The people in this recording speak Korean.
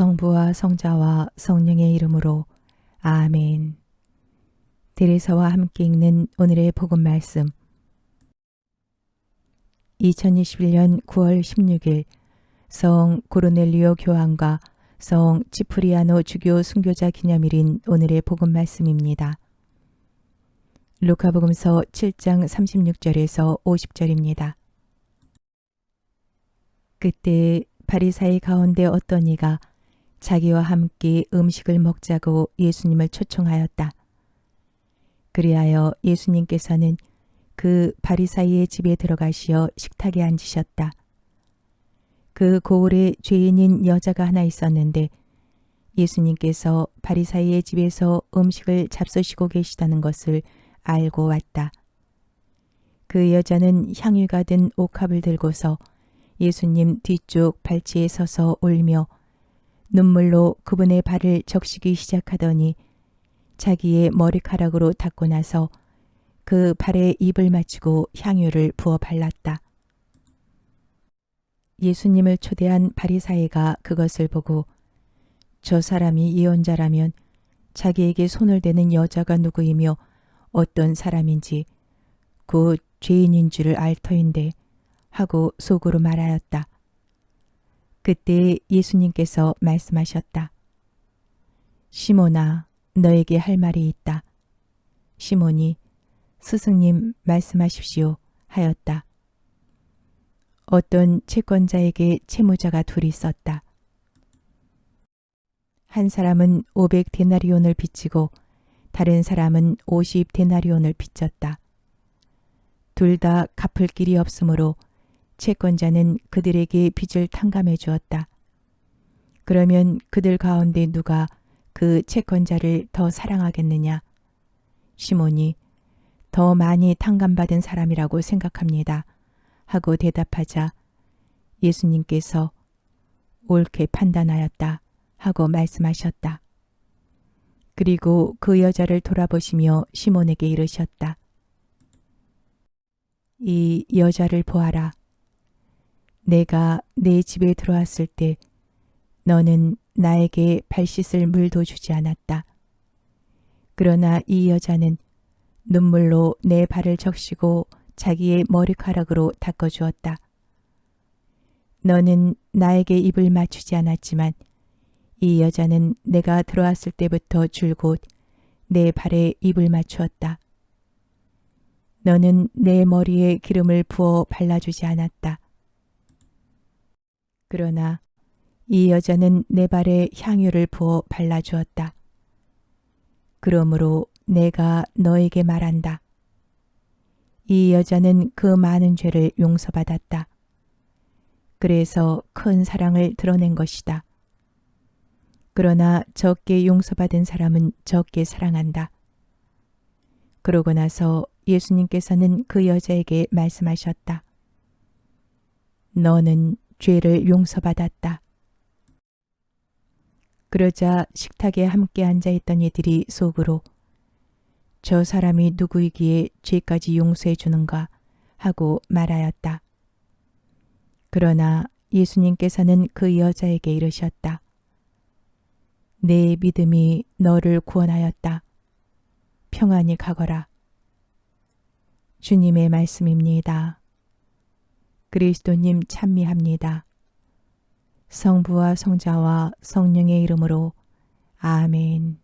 성부와 성자와 성령의 이름으로 아멘. 데레사와 함께 읽는 오늘의 복음 말씀. 2021년 9월 16일 성 고르넬리오 교황과 성 치프리아노 주교 순교자 기념일인 오늘의 복음 말씀입니다. 루카복음서 7장 36절에서 50절입니다. 그때 바리사의 가운데 어떤 이가 자기와 함께 음식을 먹자고 예수님을 초청하였다. 그리하여 예수님께서는 그 바리사이의 집에 들어가시어 식탁에 앉으셨다. 그 고을에 죄인인 여자가 하나 있었는데 예수님께서 바리사이의 집에서 음식을 잡수시고 계시다는 것을 알고 왔다. 그 여자는 향유가 든 옥합을 들고서 예수님 뒤쪽 발치에 서서 울며 눈물로 그분의 발을 적시기 시작하더니 자기의 머리카락으로 닦고 나서 그 발에 입을 맞추고 향유를 부어 발랐다. 예수님을 초대한 바리사이가 그것을 보고 저 사람이 예언자라면 자기에게 손을 대는 여자가 누구이며 어떤 사람인지 곧 죄인인 줄을 알 터인데 하고 속으로 말하였다. 그때 예수님께서 말씀하셨다. 시몬아, 너에게 할 말이 있다. 시몬이 스승님 말씀하십시오 하였다. 어떤 채권자에게 채무자가 둘이 있었다. 한 사람은 500 데나리온을 빚지고 다른 사람은 50 데나리온을 빚졌다. 둘 다 갚을 길이 없으므로 채권자는 그들에게 빚을 탕감해 주었다. 그러면 그들 가운데 누가 그 채권자를 더 사랑하겠느냐? 시몬이 더 많이 탕감받은 사람이라고 생각합니다. 하고 대답하자 예수님께서 옳게 판단하였다. 하고 말씀하셨다. 그리고 그 여자를 돌아보시며 시몬에게 이르셨다. 이 여자를 보아라. 내가 내 집에 들어왔을 때 너는 나에게 발 씻을 물도 주지 않았다. 그러나 이 여자는 눈물로 내 발을 적시고 자기의 머리카락으로 닦아주었다. 너는 나에게 입을 맞추지 않았지만 이 여자는 내가 들어왔을 때부터 줄곧 내 발에 입을 맞추었다. 너는 내 머리에 기름을 부어 발라주지 않았다. 그러나 이 여자는 내 발에 향유를 부어 발라주었다. 그러므로 내가 너에게 말한다. 이 여자는 그 많은 죄를 용서받았다. 그래서 큰 사랑을 드러낸 것이다. 그러나 적게 용서받은 사람은 적게 사랑한다. 그러고 나서 예수님께서는 그 여자에게 말씀하셨다. 너는 죄를 용서받았다. 그러자 식탁에 함께 앉아 있던 이들이 속으로 저 사람이 누구이기에 죄까지 용서해 주는가 하고 말하였다. 그러나 예수님께서는 그 여자에게 이르셨다. 내 믿음이 너를 구원하였다. 평안히 가거라. 주님의 말씀입니다. 그리스도님 찬미합니다. 성부와 성자와 성령의 이름으로 아멘.